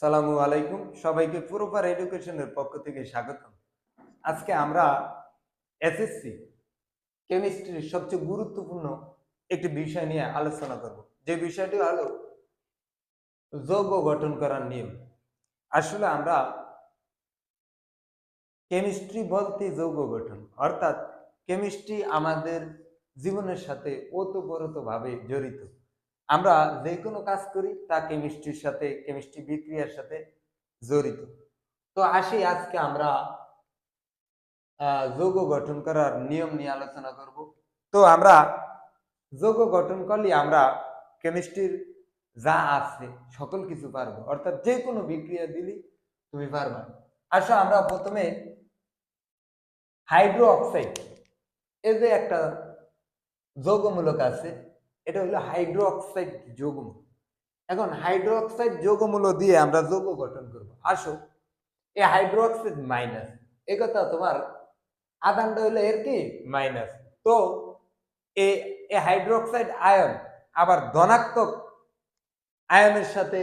সালামু আলাইকুম। সবাইকে পুরোপার এডুকেশনের পক্ষ থেকে স্বাগত আজকে আমরা এসএসসি, কেমিস্ট্রির সবচেয়ে গুরুত্বপূর্ণ একটি বিষয় নিয়ে আলোচনা করব। যে বিষয়টি হলো যৌগ গঠন করার নিয়ম। আসলে আমরা কেমিস্ট্রি বলতে যৌগ গঠন, অর্থাৎ কেমিস্ট্রি আমাদের জীবনের সাথে ওতপ্রোতভাবে জড়িত। আমরা যে কোনো কাজ করি, তা কেমিস্ট্রির সাথে কেমিস্ট্রি বিক্রিয়ার সাথে জড়িত। তো আসি আজকে আমরা যৌগ গঠন করার নিয়ম নিয়ে আলোচনা করব। তো আমরা যৌগ গঠন করলে আমরা কেমিস্ট্রির যা আছে, সকল কিছু পারব। অর্থাৎ যে কোনো বিক্রিয়া দিলি তুমি পারবা। আসো আমরা প্রথমে হাইড্রো অক্সাইড এই যে একটা যৌগমূলক আছে এটা হলো হাইড্রো অক্সাইড যৌগমূল। এখন হাইড্রো অক্সাইড যৌগমূল দিয়ে আমরা যৌগ গঠন করব। আসো এই হাইড্রো অক্সাইড মাইনাস এ কথা তোমার আদানটা হলো এর কি? মাইনাস। তো এই হাইড্রো অক্সাইড আয়ন আবার ধনাত্মক আয়নের সাথে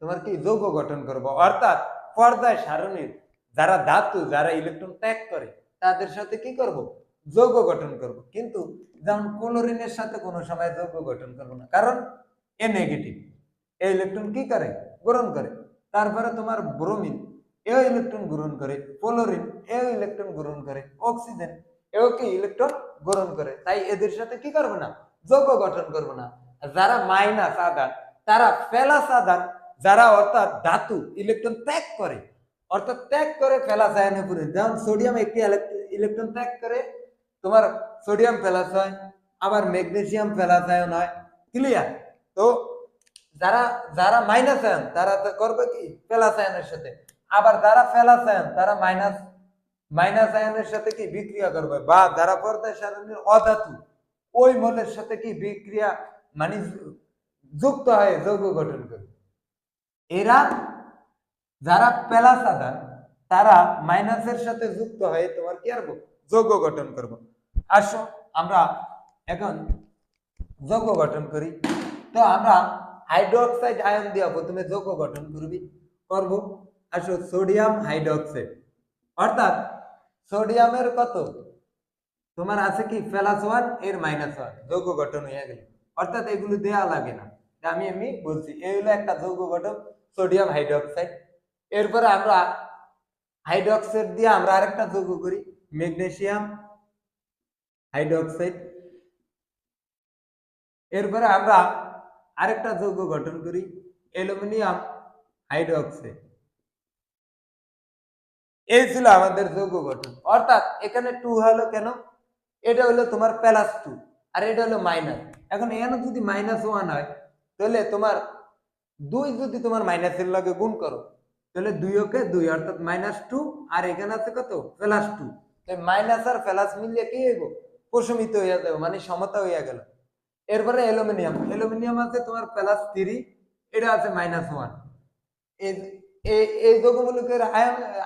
তোমার কি যৌগ গঠন করব? অর্থাৎ পর্দায় সারণীর যারা ধাতু, যারা ইলেকট্রন ত্যাগ করে, তাদের সাথে কি করব? যৌগ গঠন করব। কিন্তু যেমন ক্লোরিনের সাথে কোনো সময় যৌগ গঠন করব না। কারণ এ নেগেটিভ এই ইলেকট্রন কি করে? গ্রহণ করে। তারপরে তোমার ব্রোমিন এও ইলেকট্রন গ্রহণ করে। ক্লোরিন এও ইলেকট্রন গ্রহণ করে। অক্সিজেন এও কি ইলেকট্রন গ্রহণ করে। তাই এদের সাথে কি করব না? যৌগ গঠন করব না। যারা মাইনাস আদান তারা ফেলাস আদান যারা অর্থাৎ ধাতু ইলেকট্রন ত্যাগ করে। অর্থাৎ ত্যাগ করে ফেলাস আয়নে পুরে। যেমন সোডিয়াম একটি ইলেকট্রন ত্যাগ করে তোমার সোডিয়াম ফেলাস হয়, আবার ম্যাগনেসিয়াম ফেলাস আয়ন হয় ক্লিয়ার তো যারা যারা মাইনাস আয়ন তারা তো করবে কি? ফেলাস আয়নের সাথে। আবার যারা ফেলাস আয়ন তারা মাইনাস মাইনাস আয়নের সাথে কি? বিক্রিয়া করবে। বা যারা পর্দায় সারণীর অধাতু, ওই মলের সাথে কি বিক্রিয়া মানে যুক্ত হয়ে, যৌগ গঠন করবে এরা যারা প্যালাস আদান তারা মাইনাসের সাথে যুক্ত হয়ে, তোমার কি করব যৌগ গঠন করব। আসো, আমরা এখন যৌগ গঠন করি। তো আমরা হাইড্রোক্সাইড আয়ন দিয়া প্রথমে যৌগ গঠন করবি, করব। আসো সোডিয়াম হাইড্রোক্সাইড অর্থাৎ সোডিয়ামের কত? তোমার আছে কি? প্লাস ওয়ানের মাইনাস ওয়ান যৌগ গঠন হয়ে গেল। অর্থাৎ এগুলো দেয়া লাগে না। আমি এমনি বলছি, এই হলো একটা যৌগ গঠন সোডিয়াম হাইড্রোক্সাইড এরপরে আমরা হাইড্রোক্সাইড দিয়ে আমরা আরেকটা যৌগ করি। ম্যাগনেসিয়াম হাইড্রোক্সাইড এরপরে আমরা আরেকটা যৌগ গঠন করি অ্যালুমিনিয়াম হাইড্রোক্সাইড এই ছিল আমাদের যৌগ গঠন। অর্থাৎ এখানে টু হলো কেন? এটা হলো তোমার প্লাস টু আর এটা হলো মাইনাস এখন এখানে যদি মাইনাস ওয়ান হয়, তাহলে তোমার দুই যদি তোমার মাইনাসের লগে গুণ করো, তাহলে দুই ওকে দুই, অর্থাৎ মাইনাস টু আর এখানে আছে কত? প্লাস টু মাইনাস আর প্লাস মিলিয়ে কি হইব? প্রশমিত হইয়া যাবে মানে সমতা হইয়া গেল। এরপরে অ্যালুমিনিয়াম অ্যালুমিনিয়াম আছে তোমার প্লাস থ্রি এটা আছে মাইনাস ওয়ান এই যৌগমূলকের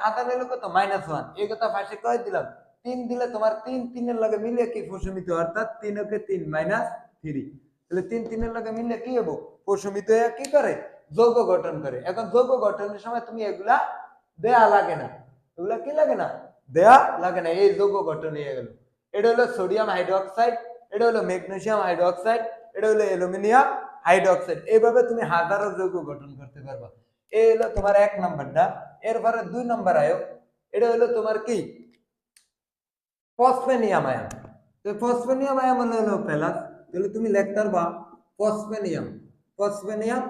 আদান এলো কত? মাইনাস ওয়ান এই কথা পাশে কয় দিলাম? তিন দিলে তোমার তিন, তিনের লগে মিলিয়ে কি প্রশমিত? অর্থাৎ তিন ওকে তিন মাইনাস থ্রি তাহলে তিন, তিনের লগে মিলিয়ে কি হব প্রশমিত হয়ে কি করে? যৌগ গঠন করে। এখন যৌগ গঠনের সময় তুমি এগুলা দেয়া লাগে না। এগুলা কি লাগে না? দেয়া লাগে না, এই যৌগ গঠন হয়ে গেল। এটা হলো সোডিয়াম হাইড্রোক্সাইড এটা হলো ম্যাগনেসিয়াম হাইড্রোক্সাইড এটা হলো অ্যালুমিনিয়াম হাইড্রোক্সাইড এইভাবে তুমি হাজারো যৌগ গঠন করতে পারবা। এই হলো তোমার এক নাম্বারটা। এরপরে দুই নাম্বার আয়ো। এটা হলো তোমার কি? ফসফেনিয়াম আয়ন তো ফসফেনিয়াম মানে হলো প্লাস তাহলে তুমি লিখতে পারবা ফসফেনিয়াম ফসফেনিয়াম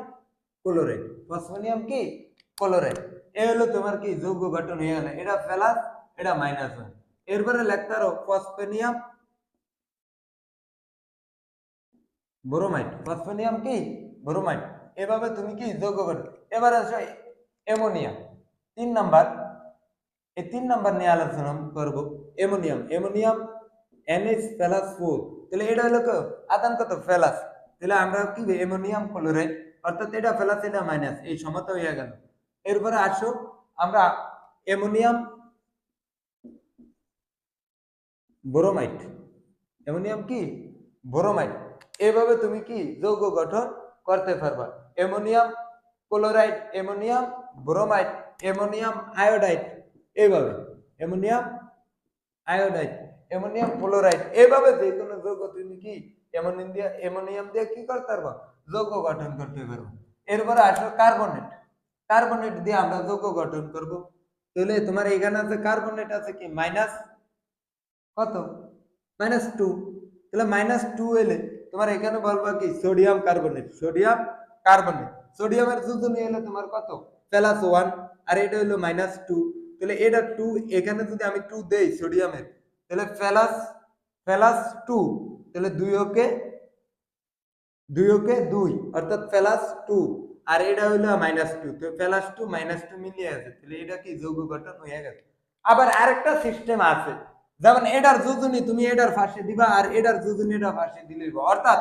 ক্লোরাইড ফসফেনিয়াম কি? ক্লোরাইড এ হলো তোমার কি? যৌগ গঠন হয়ে গেল। এটা প্লাস এটা মাইনাস ওয়ান এরপরে লিখতে পারো ফসফেনিয়াম ব্রোমাইড ফসফেনিয়াম কি? ব্রোমাইড এভাবে তুমি কি যৌগ গঠন এবার আসো অ্যামোনিয়াম তিন নাম্বার, এই তিন নাম্বার নিয়ে আলোচনা করব। Ammonium ammonium NH plus four তাহলে এটা হলো আদান কত প্লাস তাহলে আমরা কি অ্যামোনিয়াম ক্লোরাইড অর্থাৎ এটা প্লাস এটা মাইনাস এই সমতা হয়ে গেল। এরপরে আসো আমরা অ্যামোনিয়াম বোরোমাইট অ্যামোনিয়াম কি? বোরোমাইট এভাবে তুমি কি যৌগ গঠন করতে পারবা। Ammonium chloride ammonium bromide ammonium iodide এইভাবে অ্যামোনিয়াম আয়োডাইড অ্যামোনিয়াম ক্লোরাইড এইভাবে যে কোনো যৌগ তুমি কি অ্যামোনিয়াম দিয়ে অ্যামোনিয়াম দিয়ে কি করতে পারবা? যৌগ গঠন করতে পারব। এরপরে আসলো কার্বনেট কার্বনেট দিয়ে আমরা যৌগ গঠন করব। তাহলে তোমার এখানে আছে কার্বনেট আছে কি? মাইনাস কত? মাইনাস টু তাহলে মাইনাস টু এলে তোমার এখানে বলব কি? সোডিয়াম কার্বনেট সোডিয়াম কার্বনেট সোডিয়ামের যোজনী এলে তোমার কত? প্লাস ওয়ান আর এটা হলো মাইনাস টু তাহলে এটা টু এখানে যদি আমি টু দেই সোডিয়ামের তাহলে প্লাস প্লাস টু তাহলে দুই ওকে দুই ওকে দুই। অর্থাৎ প্লাস টু আর এটা হইল মাইনাস টু তো প্লাস টু মাইনাস টু মিলিয়ে আছে। তাহলে এটা কি যৌগ গঠন হয়ে গেছে। আবার আরেকটা সিস্টেম আছে। যেমন এটার যোজনী তুমি এটার ফাঁসে দিবা আর এটার যোজনী এটা ফাঁসে দিলে অর্থাৎ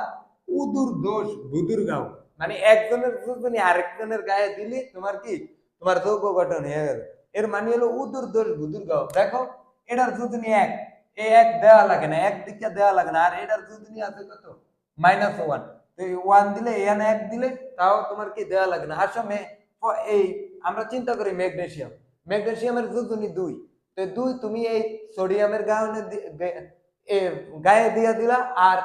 উদুর দোষ বুদুর গাও। মানে একজনের যোজনী আরেকজনের গায়ে দিলে তোমার কি? তোমার যৌগ গঠন হয়ে গেল। এর মানে হলো উদুর দোষ বুদুর গাও। দেখো, এটার যোজনী এক। এই এক দেওয়া লাগে না, এক দিকে দেওয়া লাগে না। আর এটার যোজনী আছে কত? মাইনাস ওয়ান তো ওয়ান দিলে এখানে এক দিলে, তাও তোমার কি দেওয়া লাগে না। আসলে এই, আমরা চিন্তা করি ম্যাগনেসিয়াম ম্যাগনেসিয়ামের যোজনী দুই। তো দুই, তুমি এই সোডিয়ামের গায়ে এ, গায়ে দিয়ে দিলা আর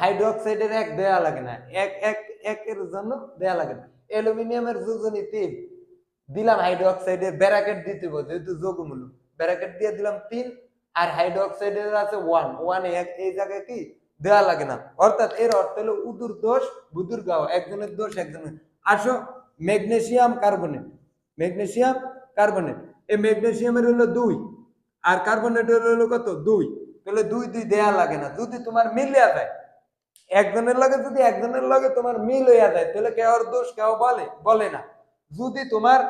হাইড্রোক্সাইডের এক দেয়া লাগে না। এক এক, একের জন্য দেয়া লাগে না। অ্যালুমিনিয়ামের যোজনী তিন, দিলাম হাইড্রোক্সাইডের ব্যারাকেট দিতে হবে যেহেতু যোগমূলক। ব্যারাকেট দিয়ে দিলাম তিন আর হাইড্রোক্সাইডের আছে ওয়ান। ওয়ান এই জায়গায় কি? দেওয়া লাগে না। অর্থাৎ এর অর্থ হলো উদুর দোষ, বুদুর গাও। একজনের দোষ, একজনের আসো, ম্যাগনেসিয়াম কার্বনেট। Magnesium carbonate. এই ম্যাগনেসিয়ামের হলো দুই, আর কার্বনেটের হলো কত? দুই। তাহলে দুই দুই দেয়া লাগে না। যদি তোমার মিলিয়া যায়, একজনের লগে যদি একজনের লগে তোমার মিল হইয়া যায়, তাহলে কেউ দোষ, কেউ বলে বলে না। যদি তোমার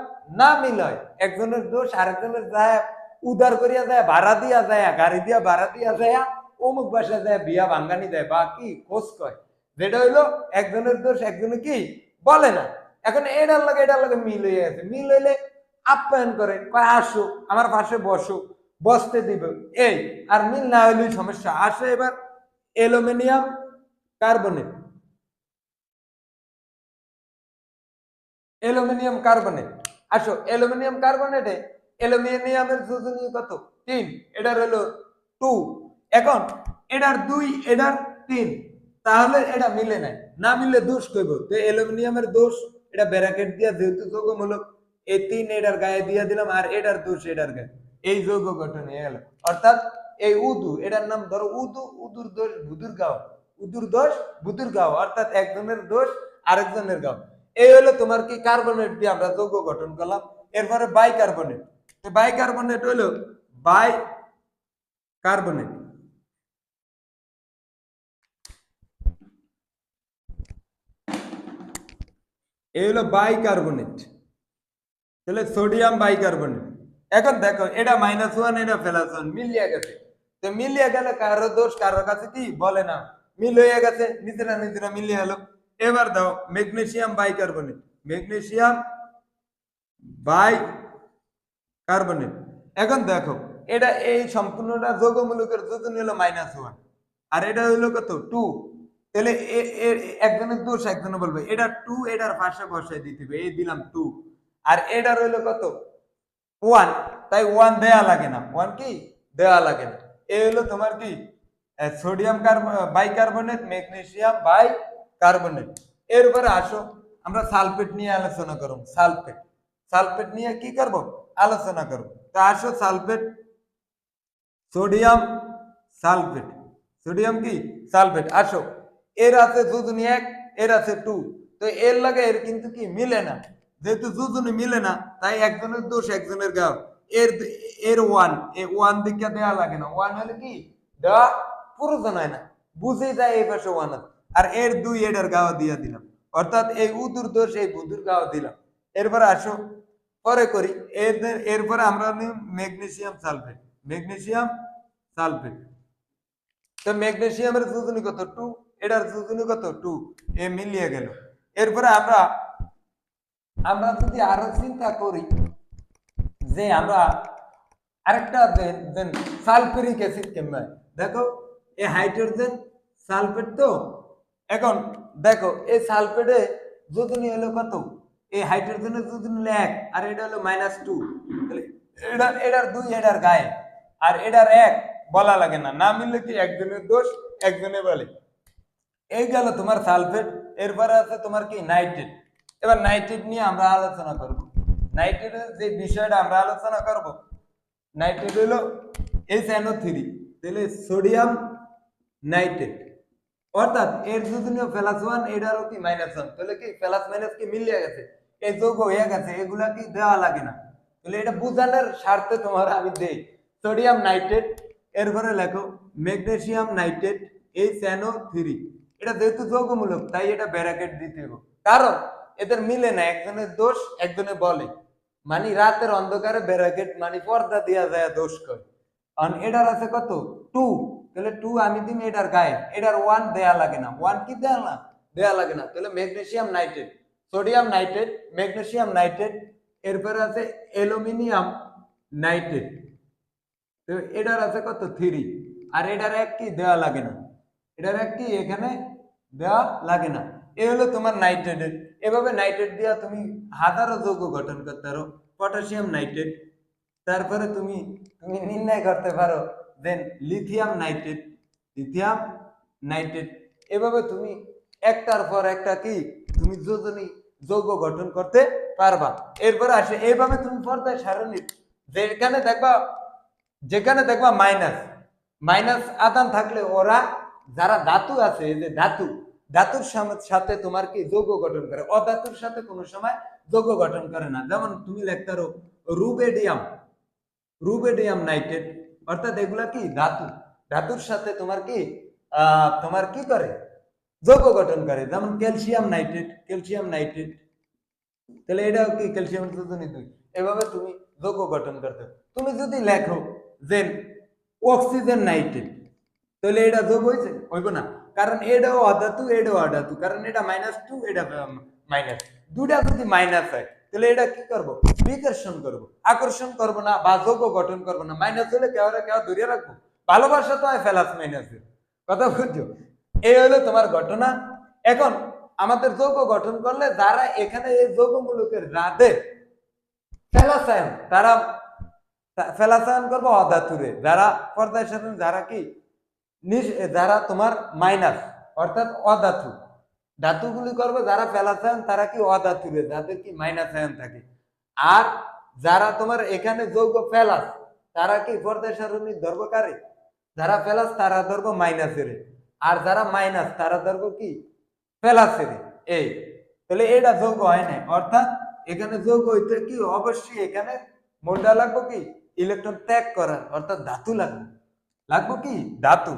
না মিল হয়, একজনের দোষ, আরেকজনের যায়, উদার করিয়া যায়, ভাড়া দিয়া যায়, গাড়ি দিয়া ভাড়া দিয়া যায়, অমুক বাসা যায়, বিয়া ভাঙ্গানি দেয়, বা কি খোঁজ কয়। যেটা হইল, একজনের দোষ, একজনে কি? বলে না। এখন এটার লগে এটার লগে মিল হয়ে গেছে মিল হইলে আপ্যায়ন করে, কয়, আসো, আমার পাশে বসো, বসতে দিবে। এই, আর মিল না হইলেই সমস্যা। আসে এবার অ্যালুমিনিয়াম কার্বনেট। Aluminium carbonate. আসো, অ্যালুমিনিয়াম কার্বনেটে অ্যালুমিনিয়ামের যোজনীয় কত? তিন, এটার হলো টু। এখন, এটার দুই, এটার তিন, তাহলে এটা মিলে নাই। না মিলে দোষ কইব? তো অ্যালুমিনিয়ামের দোষ, এটা ব্যারাকেট দিয়া যেহেতু যৌগমূলক এই তিন এটার গায়ে দিয়ে দিলাম আর এটার দোষ এটার গায়ে। এই যৌগ গঠন হয়ে গেল অর্থাৎ এই উদু, এটার নাম ধরো উদু, উদুর দোষ বুদুর গাও। উদুর দোষ বুদুর গাও, অর্থাৎ একজনের দোষ আরেকজনের গাও। এই হলো তোমার কি কার্বনেট দিয়ে আমরা যৌগ গঠন করলাম। এরপরে বাই কার্বনেট বাই কার্বনেট হলো বাই কার্বনেট এই হলো বাইকার্বনেট তাহলে সোডিয়াম বাইকার্বনেট এখন দেখো, এটা মাইনাস ওয়ান এটা প্লাস ওয়ান মিলিয়ে গেছে। তো মিলিয়ে গেলে কারও দোষ কারও কাছে কি? বলে না। মিল হয়ে গেছে, নিজেরা নিজেরা মিলিয়ে গেল এবার দাও magnesium bicarbonate magnesium bicarbonate এখন দেখো, এটা এই সম্পূর্ণটা যৌগমূলকের যোজন হলো মাইনাস ওয়ান আর এটা হইল কত? টু তাহলে একজনের দোষ, একজনে বলবে, এটা টু এটার পাশে বসাই দিতে হবে। এই দিলাম টু আর এটা হইল কত? ওয়ান তাই ওয়ান দেয়া লাগে না। ওয়ান কি? দেয়া লাগে না। এ হলো তোমার কি? Sodium bicarbonate magnesium bicarbonate এর উপরে আসো। আমরা সালফেট নিয়ে আলোচনা করব সালফেট। সালফেট নিয়ে কি করব? আলোচনা করব তা আসো সালফেট। Sodium sulphate. সোডিয়াম কি? সালফেট। আসো। এর আছে যোজনী এক, এর আছে টু তো এর লাগে এর কিন্তু কি? মিলে না। যেহেতু যোজনী মিলে না, তাই একজনের দোষ, একজনের গাও। এর এর ওয়ান এ ওয়ান দিকে দেওয়া লাগে না। ওয়ান হলে কি? দেওয়া প্রয়োজন হয় না। বুঝে যায় এই পাশে ওয়ান আছে। আর এর দুই এটার গাওয়া দিয়া দিলাম। অর্থাৎ এই উদুর দোষ, এই বুধুর গাওয়া দিলাম। এরপরে আসো, পরে করি। এর, এরপরে আমরা ম্যাগনেসিয়াম সালফেট ম্যাগনেসিয়াম সালফেট তো ম্যাগনেসিয়ামের যোজনী কত? টু এটার যোজনী কত? টু এ মিলিয়ে গেল। এরপরে আমরা আমরা যদি আরও চিন্তা করি যে আমরা আরেকটা সালফেরিক অ্যাসিড হয়? দেখো, এই হাইড্রোজেন সালফেট তো। এখন দেখো, এই সালফেটে যোজনী হলো কত? এই হাইড্রোজেনের যদি নিলে এক, আর এটা হলো মাইনাস টু তাহলে এটা, এটার দুই, এটার গায়ে। আর এটার এক, বলা লাগে না। না মিললে কি একজনের দোষ, একজনে বলে। এই গেল তোমার সালফেট, এরপরে আছে তোমার কি? নাইট্রেট। এবার নাইট্রেট নিয়ে আমরা আলোচনা করব। নাইট্রেটের যে বিষয়টা আমরা আলোচনা করব নাইট্রেট হলো এইচ এনও থ্রি তাহলে সোডিয়াম নাইট্রেট অর্থাৎ এর যদি নিয়ে প্লাস ওয়ান এটারও কি মাইনাস ওয়ান তাহলে কি প্লাস মাইনাস কি মিলিয়ে গেছে? এই যোগ হয়ে গেছে, এগুলা কি দেওয়া লাগে না? তাহলে এটা বুঝানোর স্বার্থে তোমার আমি দেই। সোডিয়াম নাইট্রেট এরপরে লেখো ম্যাগনেসিয়াম নাইট্রেট এই স্যানো থ্রি এটা যেহেতু যৌগমূলক, তাই এটা ব্যারাকেট দিতে হবে। কারণ এদের মিলে না, একজনের দোষ, একজনে বলে। মানে রাতের অন্ধকারে ব্যারাকেট মানে পর্দা দেওয়া যায় দোষ করে কারণ এটার আছে কত? টু তাহলে টু আমি দিম, এটার গায়ে। এটার ওয়ান দেয়া লাগে না। ওয়ান কি দেয়া না? দেয়া লাগে না। তাহলে magnesium nitrate sodium nitrate magnesium nitrate এরপরে আছে অ্যালুমিনিয়াম নাইট্রেট তো এটার আছে কত? থ্রি আর এটার এক কি? দেওয়া লাগে না। এটার এক কি? এখানে দেওয়া লাগে না। এ হলো তোমার নাইট্রেটের এভাবে নাইট্রেট দিয়া তুমি হাজারো যৌগ গঠন করতে পারো পটাশিয়াম নাইট্রেট তারপরে তুমি তুমি নির্ণয় করতে পারো then lithium nitrate lithium nitrate এভাবে তুমি একটার পর একটা কি, তুমি যোজনী যৌগ গঠন করতে পারবা। এরপরে আসে এইভাবে তুমি পর্দায় সারণী, যেখানে দেখবা যেখানে দেখবা মাইনাস মাইনাস আদান থাকলে ওরা, যারা ধাতু আছে, এই যে ধাতু ধাতুর সাথে তোমার কি যৌগ গঠন করে? অধাতুর সাথে কোনো সময় যৌগ গঠন করে না। যেমন তুমি লিখতে পারো রুবেডিয়াম। রুবেডিয়াম নাইট্রেট। অর্থাৎ এগুলা কি? ধাতু। ধাতুর সাথে তোমার কি? তোমার কি করে? যৌগ গঠন করে। যেমন ক্যালসিয়াম নাইট্রেট। Calcium nitrate. তাহলে এটাও কি? ক্যালসিয়াম দুই। এভাবে তুমি যৌগ গঠন করতে তুমি যদি লেখো যে অক্সিজেন নাইট্রেট, তাহলে এটা যোগ হয়েছে হইব না। কারণ এটাও অধাতু এটাও অধাতু কারণ এটা মাইনাস টু এটা মাইনাস দুটা যদি মাইনাস হয় তাহলে এটা কি করব বিকর্ষণ করব আকর্ষণ করব না বা যোগ গঠন করব না মাইনাস হলে কেউ কেউ দূরে রাখব ভালোবাসা তো হয় ফেলাস মাইনাসের কথা বুঝছ এই হলো তোমার ঘটনা এখন আমাদের যৌগ গঠন করলে যারা এখানে এই যৌগমূলকের রাধে ফেলাসায়ন তারা ফেলাসায়ন করব অধাতুরে। যারা পর্দায় সাথে যারা কি? যারা তোমার মাইনাস অর্থাৎ অধাতু। ধাতুগুলি করবে যারা ফেলাসায়ন তারা কি অধাতুরে, যাদের কি মাইনাস আয়ন থাকে। আর যারা তোমার এখানে যৌগ ফেলাস, তারা কি পর্দায় সারণী ধর্মকারী? যারা ফেলাস, তারা ধরবো মাইনাসের আর যারা মাইনাস তারা ধরবো কি? ফেলাসের। এই, তাহলে এটা যৌগ হয় না অর্থাৎ এখানে যৌগ হইতে কি? অবশ্যই এখানে মোলটা লাগবো কি? ইলেকট্রন ত্যাগ করার অর্থাৎ ধাতু লাগবে। লাগবো কি? ধাতু।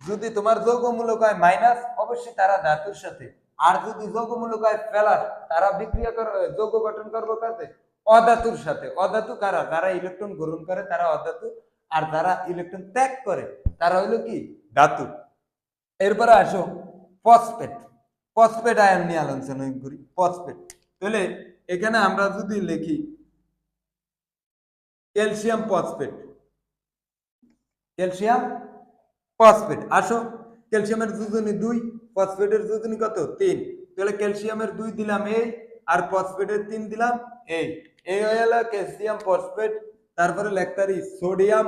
যদি তোমার যৌগমূলক হয় মাইনাস অবশ্যই তারা ধাতুর সাথে। আর যদি যৌগমূলক হয় প্লাস তারা বিক্রিয়া কর যৌগ গঠন করব কাছে অধাতুর সাথে। অধাতু কারা? যারা ইলেকট্রন গ্রহণ করে, তারা অধাতু। আর যারা ইলেকট্রন ত্যাগ করে, তারা হইল কি? ধাতু। এরপরে আসো ফসফেট ফসফেট আয়ন নিয়ে আলোচনা করি। ফসফেট তাহলে এখানে আমরা যদি লিখি ক্যালসিয়াম ফসফেট ক্যালসিয়াম ফসফেট। আসো, ক্যালসিয়ামের যোজনী দুই, ফসফেটের যোজনী কত? তিন। তাহলে ক্যালসিয়ামের দুই দিলাম এই, আর ফসফেটের তিন দিলাম এই। এই হয়ে গেল ক্যালসিয়াম ফসফেট, তারপরে লেখতারি সোডিয়াম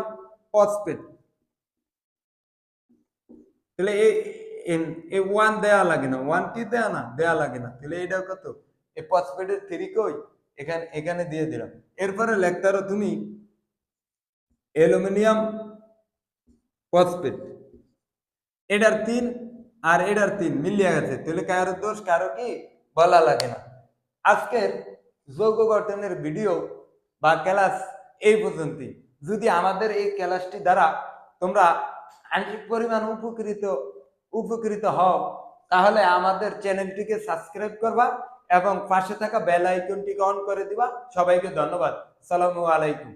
ফসফেট। তাহলে এই এই ওয়ান দেয়া লাগে না। ওয়ান কি দেয়া না? দেয়া লাগে না। তাহলে এটা কত? এই ফসফেটের থ্রি কই? এখানে এখানে দিয়ে দিলাম। এরপরে লেখতারো তুমি, অ্যালুমিনিয়াম ফসফেট। এটার তিন আর এটার তিন মিলিয়ে গেছে। তাহলে কারও দোষ, কারও কি? বলা লাগে না। আজকের যৌগ গঠনের ভিডিও বা ক্লাস এই পর্যন্তই। যদি আমাদের এই ক্লাসটি দ্বারা তোমরা আংশিক পরিমাণ উপকৃত উপকৃত হও, তাহলে আমাদের চ্যানেলটিকে সাবস্ক্রাইব করবা এবং পাশে থাকা বেল আইকনটিকে অন করে দিবা। সবাইকে ধন্যবাদ। সালামু আলাইকুম।